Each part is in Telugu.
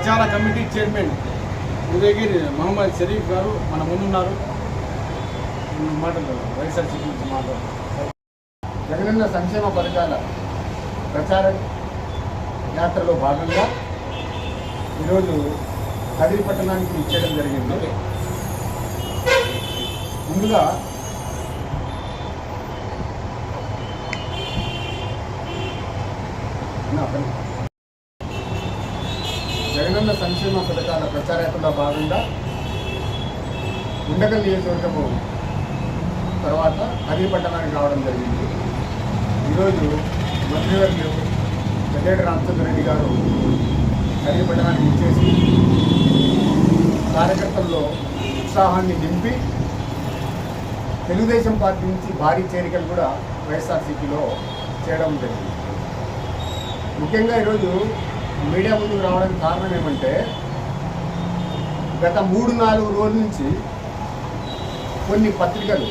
ప్రచార కమిటీ చైర్మన్ ఉదయగిరి మహమ్మద్ షరీఫ్ గారు మన ముందున్నారు. మాటలు వైఎస్ఆర్సీపీ గురించి మాట్లాడతారు జగనన్న సంక్షేమ పథకాల ప్రచార యాత్రలో భాగంగా ఈరోజు కదిరి పట్టణానికి ఇచ్చేయడం జరిగింది. ముందుగా నా పని. జగనన్న సంక్షేమ పథకాల ప్రచార యాత్రలో భాగంగా ఉండగల్ నియోజకవర్గము తర్వాత హరి పట్టణానికి రావడం జరిగింది. ఈరోజు మంత్రివర్యులు పెద్దేటి రామచంద్రరెడ్డి గారు హరి పట్టణానికి ఇచ్చేసి కార్యకర్తల్లో ఉత్సాహాన్ని నింపి తెలుగుదేశం పార్టీ నుంచి భారీ చేరికలు కూడా వైఎస్ఆర్సీపీలో చేయడం జరిగింది. ముఖ్యంగా ఈరోజు మీడియా ముందుకు రావడానికి కారణం ఏమంటే గత మూడు నాలుగు రోజుల నుంచి కొన్ని పత్రికలు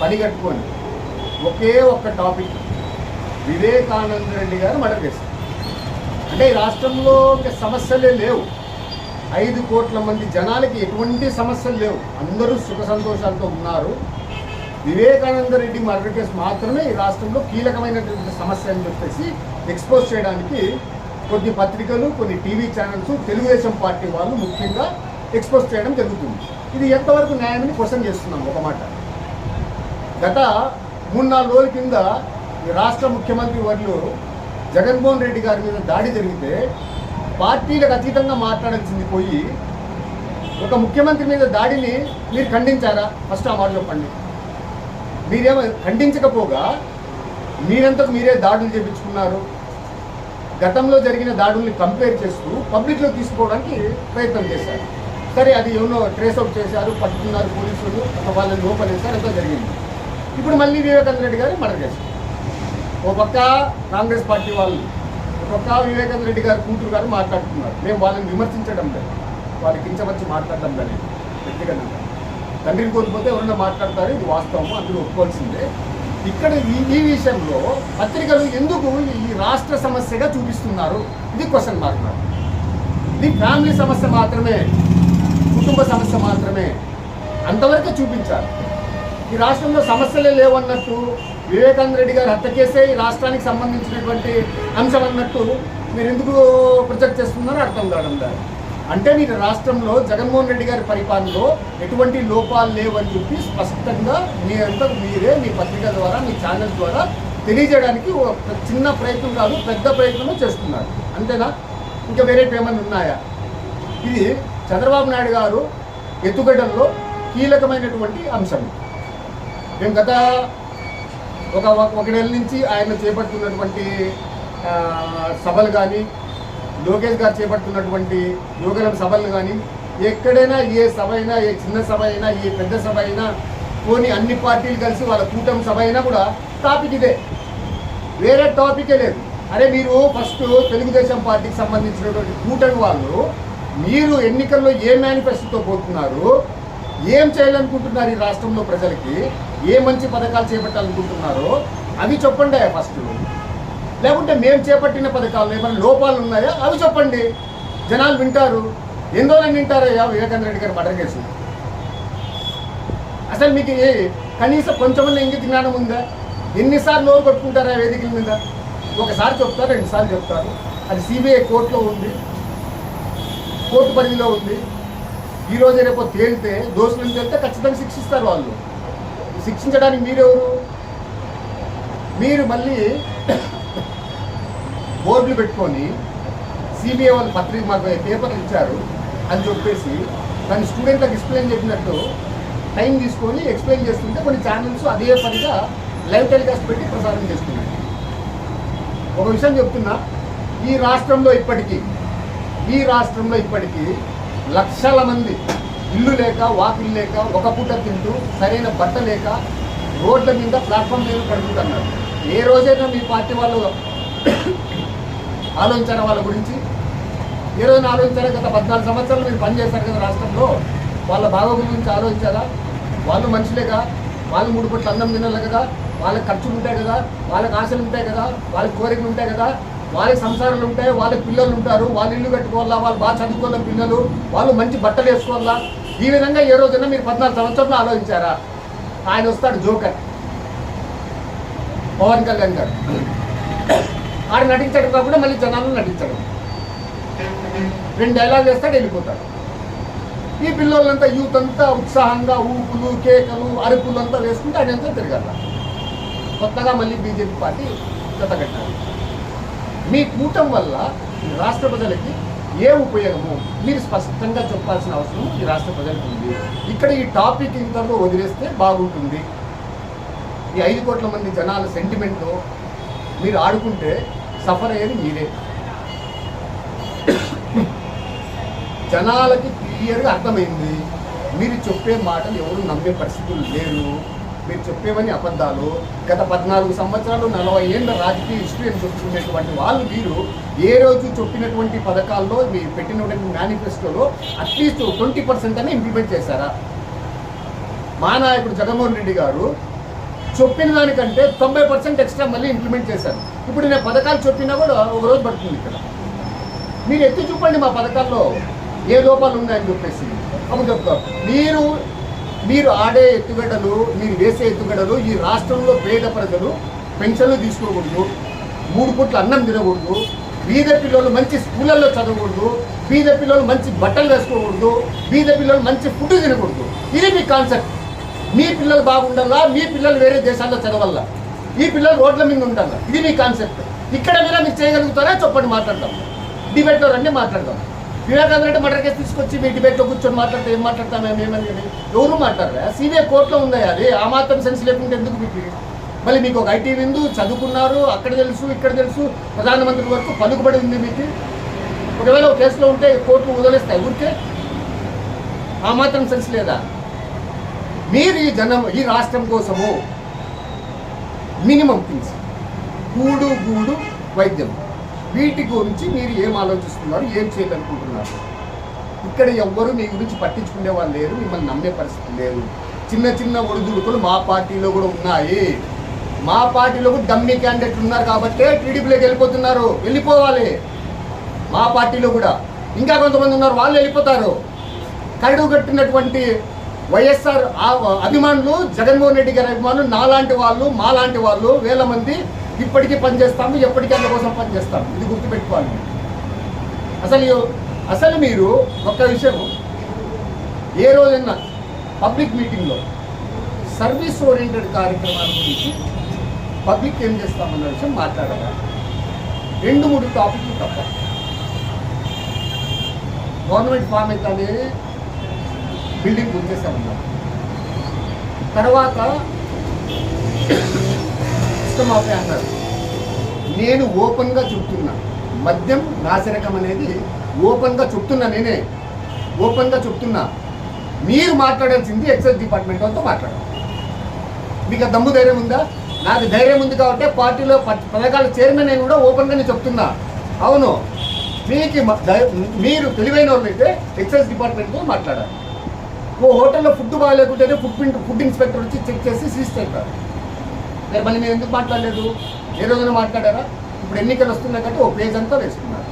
పని కట్టుకొని ఒకే ఒక్క టాపిక్ వివేకానంద రెడ్డి గారు మర్డర్ చేశారు. అంటే ఈ రాష్ట్రంలో సమస్యలే లేవు. ఐదు కోట్ల మంది జనాలకి ఎటువంటి సమస్యలు లేవు. అందరూ సుఖ సంతోషాలతో ఉన్నారు. వివేకానంద రెడ్డి మర్డర్ కేసు మాత్రమే ఈ రాష్ట్రంలో కీలకమైనటువంటి సమస్య అని చెప్పేసి ఎక్స్పోజ్ చేయడానికి కొన్ని పత్రికలు కొన్ని టీవీ ఛానల్స్ తెలుగుదేశం పార్టీ వాళ్ళు ముఖ్యంగా ఎక్స్పోజ్ చేయడం జరుగుతుంది. ఇది ఎంతవరకు న్యాయమని క్వశ్చన్ చేస్తున్నాం ఒక మాట. గత మూడు నాలుగు రోజుల కింద రాష్ట్ర ముఖ్యమంత్రి వర్యులు జగన్మోహన్ రెడ్డి గారి మీద దాడి జరిగితే పార్టీలకు అతీతంగా మాట్లాడాల్సింది పోయి ఒక ముఖ్యమంత్రి మీద దాడిని మీరు ఖండించారా? ఫస్ట్ ఆ మాట చెప్పండి. మీరేమో ఖండించకపోగా మీరంతకు మీరే దాడులు చేపించుకున్నారు. గతంలో జరిగిన దాడుల్ని కంపేర్ చేస్తూ పబ్లిక్లో తీసుకోవడానికి ప్రయత్నం చేశారు. సరే అది ఏమో ట్రేస్ అవుట్ చేశారు పట్టుకున్నారు పోలీసులు వాళ్ళని లోపలేశారు అంతా జరిగింది. ఇప్పుడు మళ్ళీ వివేకానంద రెడ్డి గారు మర్డర్ చేశారు. ఓ పక్క కాంగ్రెస్ పార్టీ వాళ్ళు ఒక పక్క వివేకానంద రెడ్డి గారు కూతురు గారు మాట్లాడుతున్నారు. మేము వాళ్ళని విమర్శించడం లేదు. వాళ్ళు కించవచ్చి మాట్లాడడం లేదు వ్యక్తిగతంగా. తండ్రిని కోల్పోతే ఎవరైనా మాట్లాడతారు ఇది వాస్తవం అందులో ఒప్పుకోవాల్సిందే. ఇక్కడ ఈ ఈ విషయంలో పత్రికలు ఎందుకు ఈ రాష్ట్ర సమస్యగా చూపిస్తున్నారు? ఇది క్వశ్చన్ మార్క్ ఇది ఫ్యామిలీ సమస్య మాత్రమే కుటుంబ సమస్య మాత్రమే అంతవరకే చూపించారు. ఈ రాష్ట్రంలో సమస్యలే లేవన్నట్టు వివేకానంద రెడ్డి గారు హత్య చేసే ఈ రాష్ట్రానికి సంబంధించినటువంటి అంశం అన్నట్టు మీరు ఎందుకు ప్రొజెక్ట్ చేస్తున్నారో అర్థం కావడం లేదు. అంటే నేను రాష్ట్రంలో జగన్మోహన్ రెడ్డి గారి పరిపాలనలో ఎటువంటి లోపాలు లేవని చెప్పి స్పష్టంగా మీ మీరంతా మీరే మీ పత్రిక ద్వారా మీ ఛానల్ ద్వారా తెలియజేయడానికి ఒక చిన్న ప్రయత్నం కాదు పెద్ద ప్రయత్నం చేస్తున్నారు. అంతేనా? ఇంకా వేరే ఏమైనా ఉన్నాయా? ఇది చంద్రబాబు నాయుడు గారు ఎత్తుగడల్లో కీలకమైనటువంటి అంశం. మేము గత ఒక ఒక నెల నుంచి ఆయన చేపడుతున్నటువంటి సభలు కానీ లోకేష్ గారు చేపడుతున్నటువంటి యువగలం సభలు కానీ ఎక్కడైనా ఏ సభ అయినా ఏ చిన్న సభ అయినా ఏ పెద్ద సభ అయినా పోనీ అన్ని పార్టీలు కలిసి వాళ్ళ కూటమి సభ అయినా కూడా టాపిక్ ఇదే. వేరే టాపికే లేదు. అరే మీరు ఫస్ట్ తెలుగుదేశం పార్టీకి సంబంధించినటువంటి కూటమి వాళ్ళు మీరు ఎన్నికల్లో ఏ మేనిఫెస్టోతో పోతున్నారు ఏం చేయాలనుకుంటున్నారు ఈ రాష్ట్రంలో ప్రజలకి ఏ మంచి పథకాలు చేపట్టాలనుకుంటున్నారో అవి చెప్పండి ఫస్ట్. లేకుంటే మేము చేపట్టిన పథకాలు ఏమైనా లోపాలు ఉన్నాయా? అవి చెప్పండి. జనాలు వింటారు. ఎన్ని రోజులు వింటారయ్యా వివేకానంద రెడ్డి గారు మర్డర్ కేసు. అసలు మీకు ఏ కనీసం కొంచెమన్నా ఇంగిత జ్ఞానం ఉందా? ఎన్నిసార్లు నోరు కొట్టుకుంటారా వేదికల మీద? ఒకసారి చెప్తారు రెండుసార్లు చెప్తారు. అది సిబిఐ కోర్టులో ఉంది. కోర్టు పరిధిలో ఉంది. ఈరోజు రోజు రేపు తేలితే దోషులను తేలితే ఖచ్చితంగా శిక్షిస్తారు వాళ్ళు. శిక్షించడానికి మీరెవరు? మీరు మళ్ళీ బోర్డులు పెట్టుకొని సిబిఐ వాళ్ళు పత్రిక మాకు పేపర్లు ఇచ్చారు అని చెప్పేసి దాన్ని స్టూడెంట్లకు ఎక్స్ప్లెయిన్ చెప్పినట్టు టైం తీసుకొని ఎక్స్ప్లెయిన్ చేస్తుంటే కొన్ని ఛానల్స్ అదే పనిగా లైవ్ టెలికాస్ట్ పెట్టి ప్రసారం చేస్తున్నాయి ఒక విషయం చెప్తున్నా ఈ రాష్ట్రంలో ఇప్పటికీ ఈ రాష్ట్రంలో ఇప్పటికీ లక్షల మంది ఇల్లు లేక వాకిల్ లేక ఒక పూట తింటూ సరైన బట్ట లేక రోడ్ల మీద ప్లాట్ఫామ్ మీద పడుకుంటున్నారు. ఏ రోజైనా మీ పార్టీ వాళ్ళు ఆలోచించారా వాళ్ళ గురించి? ఏ రోజున ఆలోచించారా గత పద్నాలుగు సంవత్సరాలు మీరు పనిచేశారు కదా రాష్ట్రంలో. వాళ్ళ బాగోగుల గురించి ఆలోచించారా? వాళ్ళు మనుషులేగా వాళ్ళు మూడు పొట్లు అన్నం తినాలి కదా. వాళ్ళకి ఖర్చులు ఉంటాయి కదా. వాళ్ళకి ఆశలు ఉంటాయి కదా. వాళ్ళకి కోరికలు ఉంటాయి కదా. వాళ్ళకి సంసారాలు ఉంటాయి. వాళ్ళకి పిల్లలు ఉంటారు. వాళ్ళు ఇల్లు కట్టుకోవాలా? వాళ్ళు బాగా చదువుకోవాలి పిల్లలు? వాళ్ళు మంచి బట్టలు వేసుకోవాలా? ఈ విధంగా ఏ రోజున మీరు పద్నాలుగు సంవత్సరంలో ఆలోచించారా? ఆయన వస్తాడు జోకర్. పవన్ కళ్యాణ్ గారు. ఆడు నటించడం కాకుండా మళ్ళీ జనాలు నటించడం. రెండు డైలాగ్ వేస్తాడు వెళ్ళిపోతాడు. ఈ పిల్లలంతా యూత్ అంతా ఉత్సాహంగా ఊపులు కేకలు అరుపులు అంతా వేసుకుంటే ఆయన అంతా కొత్తగా మళ్ళీ బీజేపీ పార్టీ జతకట్టారు మీ కూటం వల్ల ఈ రాష్ట్ర ప్రజలకి ఏ ఉపయోగము? మీరు స్పష్టంగా చెప్పాల్సిన అవసరం ఈ రాష్ట్ర ప్రజలకు ఉంది. ఇక్కడ ఈ టాపిక్ ఇంతలో వదిలేస్తే బాగుంటుంది. ఈ ఐదు కోట్ల మంది జనాల సెంటిమెంట్లో మీరు ఆడుకుంటే సఫర్ అయ్యేది మీరే. జనాలకి క్లియర్గా అర్థమైంది. మీరు చెప్పే మాటలు ఎవరు నమ్మే పరిస్థితులు లేరు. మీరు చెప్పేవన్నీ అబద్ధాలు. గత పద్నాలుగు సంవత్సరాలు నలభై ఏళ్ళ రాజకీయ హిస్టరీ అని చెప్పుకునేటువంటి వాళ్ళు మీరు ఏ రోజు చెప్పినటువంటి పథకాల్లో మీరు పెట్టినటువంటి మేనిఫెస్టోలో అట్లీస్ట్ ట్వంటీ పర్సెంట్ అని ఇంప్లిమెంట్ చేశారా? మా నాయకుడు జగన్మోహన్ రెడ్డి గారు చెప్పిన దానికంటే తొంభై పర్సెంట్ ఎక్స్ట్రా మళ్ళీ ఇంప్లిమెంట్ చేశారు. ఇప్పుడు నేను పథకాలు చెప్పినా కూడా ఒక రోజు పడుతుంది ఇక్కడ. మీరు ఎత్తి చూపండి మా పథకాల్లో ఏ లోపాలు ఉన్నాయని చెప్పేసి. అప్పుడు చెప్తారు మీరు మీరు ఆడే ఎత్తుగడలు మీరు వేసే ఎత్తుగడలు ఈ రాష్ట్రంలో పేద ప్రజలు పెన్షన్లు తీసుకోకూడదు మూడు పూట్ల అన్నం తినకూడదు బీద పిల్లలు మంచి స్కూళ్ళల్లో చదవకూడదు బీద పిల్లలు మంచి బట్టలు వేసుకోకూడదు బీద పిల్లలు మంచి ఫుడ్ తినకూడదు. ఇది మీ కాన్సెప్ట్. మీ పిల్లలు బాగుండాలా మీ పిల్లలు వేరే దేశాల్లో చదవాలా ఈ పిల్లలు రోడ్ల మీద ఉండాలా ఇది మీ కాన్సెప్ట్. ఇక్కడ మీద మీరు చేయగలుగుతారా? చెప్పండి మాట్లాడదాం. డిబేట్లో రండి మాట్లాడదాం. వివేకానంద రెడ్డి మర్డర్ కేసు తీసుకొచ్చి మీ డిబేట్లో కూర్చొని మాట్లాడితే ఏం మాట్లాడతాం మేము ఏమని ఎవరు మాట్లాడరా? సీనియర్ కోర్టులో ఉందా అది? ఆ మాత్రం సెన్స్ లేకుంటే ఎందుకు మీకు మళ్ళీ మీకు ఒక ఐటీ విందు చదువుకున్నారు అక్కడ తెలుసు ఇక్కడ తెలుసు ప్రధానమంత్రి వరకు పలుకుబడి ఉంది మీకు. ఒకవేళ ఒక కేసులో ఉంటే కోర్టులు వదిలేస్తాయి ఊరికే. ఆ మాత్రం సెన్స్ లేదా? మీరు ఈ జనం ఈ రాష్ట్రం కోసము మినిమం థింగ్స్. కూడు గూడు వైద్యం. వీటి గురించి మీరు ఏం ఆలోచిస్తున్నారు ఏం చేయాలనుకుంటున్నారు? ఇక్కడ ఎవ్వరు మీ గురించి పట్టించుకునే వాళ్ళు లేరు మిమ్మల్ని నమ్మే పరిస్థితి లేదు. చిన్న చిన్న ఒడిదుడుకులు మా పార్టీలో కూడా ఉన్నాయి. మా పార్టీలో కూడా డమ్మీ క్యాండిడేట్లు ఉన్నారు కాబట్టి టీడీపీలోకి వెళ్ళిపోతున్నారు. వెళ్ళిపోవాలి. మా పార్టీలో కూడా. ఇంకా కొంతమంది ఉన్నారు వాళ్ళు వెళ్ళిపోతారు. కరడు కట్టినటువంటి వైఎస్ఆర్ ఆ- అభిమానులు జగన్మోహన్ రెడ్డి గారి అభిమానులు నాలాంటి వాళ్ళు మాలాంటి వాళ్ళు వేల మంది ఇప్పటికీ పనిచేస్తాము ఎప్పటికీ అందుకోసం పనిచేస్తాము. ఇది గుర్తుపెట్టుకోవాలి. అసలు అసలు మీరు ఒక్క విషయం ఏ రోజైనా పబ్లిక్ మీటింగ్లో సర్వీస్ ఓరియంటెడ్ కార్యక్రమాల గురించి పబ్లిక్ ఏం చేస్తామన్న విషయం మాట్లాడాలి? రెండు మూడు టాపిక్లు తప్ప. గవర్నమెంట్ ఫామ్ అయితే బిల్డింగ్ గుర్తిస్తామన్నారు తర్వాత సిస్టమ్ ఆఫ్ అన్నారు నేను ఓపెన్గా చెప్తున్నా. మద్యం నాసిరకం అనేది ఓపెన్గా చెప్తున్నా నేనే. ఓపెన్గా చెప్తున్నా. మీరు మాట్లాడాల్సింది ఎక్సైజ్ డిపార్ట్మెంట్ వాళ్ళతో మాట్లాడాలి మీకు ఆ దమ్ము ధైర్యం ఉందా? నాకు ధైర్యం ఉంది కాబట్టి పార్టీలో పథకాల చైర్మన్ నేను కూడా ఓపెన్గానే చెప్తున్నా. అవును. మీకు మీరు తెలివైన వాళ్ళైతే ఎక్సైజ్ డిపార్ట్మెంట్తో మాట్లాడాలి. ఓ హోటల్లో ఫుడ్ బాగాలేకుంటేనే ఫుడ్ ఫుడ్ ఇన్స్పెక్టర్ వచ్చి చెక్ చేసి సీజ్ చేస్తారు. మరి మళ్ళీ మీరు ఎందుకు మాట్లాడలేదు? ఏ రోజున మాట్లాడారా? ఇప్పుడు ఎన్నికలు వస్తున్నాయి కాబట్టి ఓ పేజ్ అంతా వేసుకున్నారు.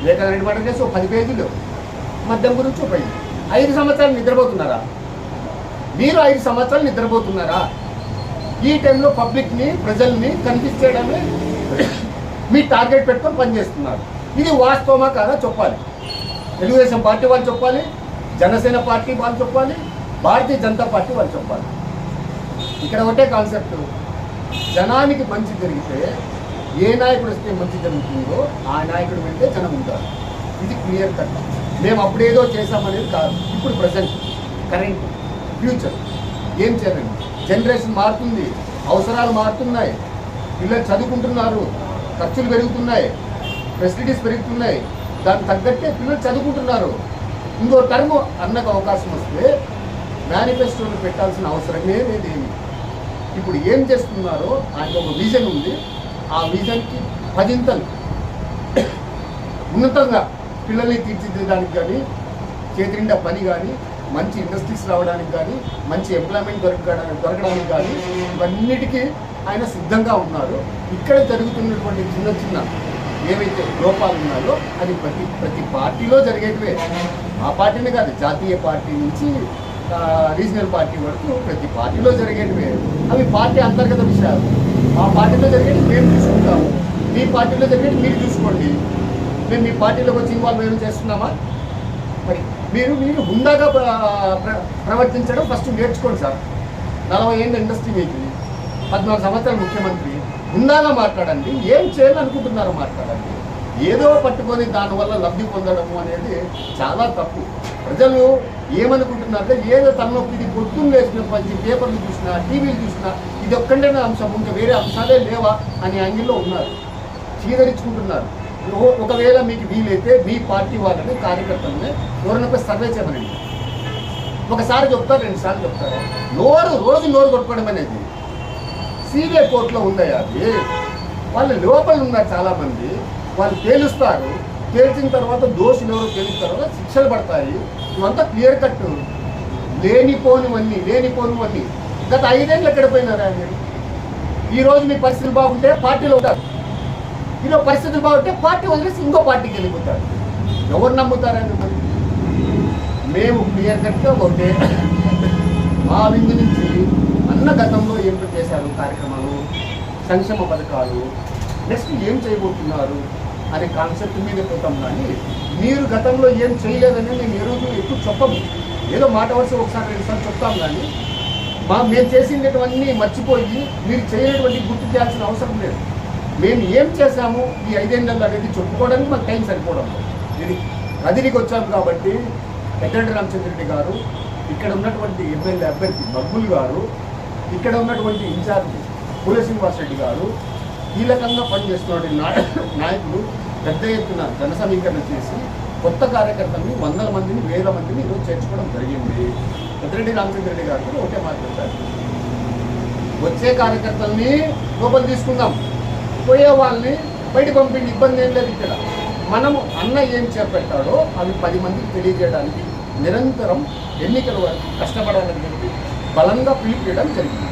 వివేకానంద రెండు మాట చేసి ఓ పది పేజీలు. మద్యం గురించి ఒక ఐదు సంవత్సరాలు నిద్రపోతున్నారా? మీరు ఐదు సంవత్సరాలు నిద్రపోతున్నారా? ఈ టైంలో పబ్లిక్ని ప్రజల్ని కన్ఫ్యూజ్ చేయడమే మీ టార్గెట్ పెట్టుకొని పనిచేస్తున్నారు. ఇది వాస్తవమా కాదా? చెప్పాలి. తెలుగుదేశం పార్టీ వాళ్ళు చెప్పాలి. జనసేన పార్టీ వాళ్ళు చెప్పాలి భారతీయ జనతా పార్టీ వాళ్ళు చెప్పాలి. ఇక్కడ ఒకటే కాన్సెప్ట్. జనానికి మంచి జరిగితే ఏ నాయకుడు వస్తే మంచి జరుగుతుందో ఆ నాయకుడు వెంటే జనం ఉంటారు ఇది క్లియర్ కట్. మేము అప్పుడేదో చేసామనేది కాదు. ఇప్పుడు ప్రజెంట్ కరెంట్ ఫ్యూచర్. ఏం చేయాలండి జనరేషన్ మారుతుంది. అవసరాలు మారుతున్నాయి. పిల్లలు చదువుకుంటున్నారు. ఖర్చులు పెరుగుతున్నాయి. ఫెసిలిటీస్ పెరుగుతున్నాయి. దానికి తగ్గట్టే పిల్లలు చదువుకుంటున్నారు. ఇంకో టర్మ్ అన్నకు అవకాశం వస్తే మేనిఫెస్టోలు పెట్టాల్సిన అవసరమే లేదు ఏమి ఇప్పుడు ఏం చేస్తున్నారో ఆయన ఒక విజన్ ఉంది. ఆ విజన్కి పదింతలు. ఉన్నతంగా పిల్లల్ని తీర్చిదిద్దడానికి కానీ చేతినిండా పని కానీ మంచి ఇండస్ట్రీస్ రావడానికి కానీ మంచి ఎంప్లాయ్మెంట్ దొరకడానికి దొరకడానికి కానీ ఇవన్నిటికీ ఆయన సిద్ధంగా ఉన్నారు. ఇక్కడ జరుగుతున్నటువంటి చిన్న చిన్న ఏవైతే లోపాలు ఉన్నాయో అది ప్రతి ప్రతి పార్టీలో జరిగేటివే. ఆ పార్టీనే కాదు జాతీయ పార్టీ నుంచి రీజనల్ పార్టీ వరకు ప్రతి పార్టీలో జరిగేటివే. అవి పార్టీ అంతర్గత విషయాలు. ఆ పార్టీలో జరిగేది మేము చూసుకుంటాము. మీ పార్టీలో జరిగేది మీరు చూసుకోండి. మేము మీ పార్టీలోకి వచ్చి ఇన్వాల్వ్ ఏమి చేస్తున్నామా? మరి మీరు మీరు హుందాగా ప్రవర్తించడం ఫస్ట్ నేర్చుకోండి సార్. నలభై ఏళ్ళ ఇండస్ట్రీ మీకు పద్నాలుగు సంవత్సరాలు ముఖ్యమంత్రి. హుందాగా మాట్లాడండి? ఏం చేయాలనుకుంటున్నారో మాట్లాడండి. ఏదో పట్టుకొని దానివల్ల లబ్ధి పొందడము అనేది చాలా తప్పు. ప్రజలు ఏమనుకుంటున్నారంటే ఏదో తలనొప్పి ఇది పొద్దున్న లేచిన పంచి పేపర్లు చూసినా టీవీలు చూసినా ఇది ఒక్కడేనా అంశం? ఇంకా వేరే అంశాలే లేవా అనే యాంగిల్లో ఉన్నారు. చీదరించుకుంటున్నారు. ఒకవేళ మీకు వీలైతే మీ పార్టీ వాళ్ళని కార్యకర్తలని ఎవరైనా సర్వే చేయమనండి. ఒకసారి చెప్తారు రెండు సార్లు చెప్తారు. నోరు రోజు నోరు కొట్టుకోవడం అనేది సీబీఐ కోర్టులో ఉన్నాయి అది వాళ్ళు లోపల ఉన్నారు చాలామంది వాళ్ళు తేలుస్తారు. తేల్చిన తర్వాత దోషులు ఎవరో తేలిన తర్వాత శిక్షలు పడతాయి. ఇవంతా క్లియర్ కట్ లేనిపోనివన్నీ లేనిపోనివన్నీ. గత ఐదేళ్ళు ఎక్కడ పోయినారా మీరు? ఈ మీ పరిస్థితులు బాగుంటే పార్టీలో ఉంటారు. ఈరోజు పరిస్థితులు బాగుంటే పార్టీ వదిలేసి ఇంకో పార్టీకి వెళ్ళిపోతారు. ఎవరు నమ్ముతారని మరి? మేము క్లియర్ కట్గా ఒకటే. మా విందు నుంచి అన్న గతంలో ఏం చేశారు కార్యక్రమాలు? సంక్షేమ పథకాలు? నెక్స్ట్ ఏం చేయబోతున్నారు? అనే కాన్సెప్ట్ మీద పోతాం కానీ మీరు గతంలో ఏం చేయలేదని మేము ఏ రోజు ఎక్కువ చెప్పము ఏదో మాట వరుస ఒకసారి రెండుసార్లు చెప్తాం కానీ మా మేము చేసినటువన్నీ మర్చిపోయి మీరు చేయనటువంటి గుర్తు చేయాల్సిన అవసరం లేదు. మేము ఏం చేశాము ఈ ఐదేళ్ళలో అనేది చెప్పుకోవడానికి మాకు టైం సరిపోవడం ఇది కదిరికి వచ్చాం కాబట్టి పెద్దండి రామచంద్రెడ్డి గారు ఇక్కడ ఉన్నటువంటి ఎమ్మెల్యే అభ్యర్థి బబ్బుల్ గారు ఇక్కడ ఉన్నటువంటి ఇన్ఛార్జ్ పూల రెడ్డి గారు కీలకంగా పనిచేస్తున్న నాయకులు పెద్ద ఎత్తున జన సమీకరణ చేసి కొత్త కార్యకర్తల్ని వందల మందిని వేల మందిని ఈరోజు చేర్చుకోవడం జరిగింది. పెద్దిరెడ్డి రామచంద్రెడ్డి గారు కూడా ఒకటే మాట చెప్పారు. వచ్చే కార్యకర్తల్ని లోపల తీసుకుందాం. పోయే వాళ్ళని బయట పంపిండి ఇబ్బంది ఏం లేదు ఇక్కడ. మనము అన్న ఏం చేపట్టాడో అవి పది మందికి తెలియజేయడానికి నిరంతరం ఎన్నికల వరకు కష్టపడాలని చెప్పి బలంగా పిలిపియడం జరిగింది.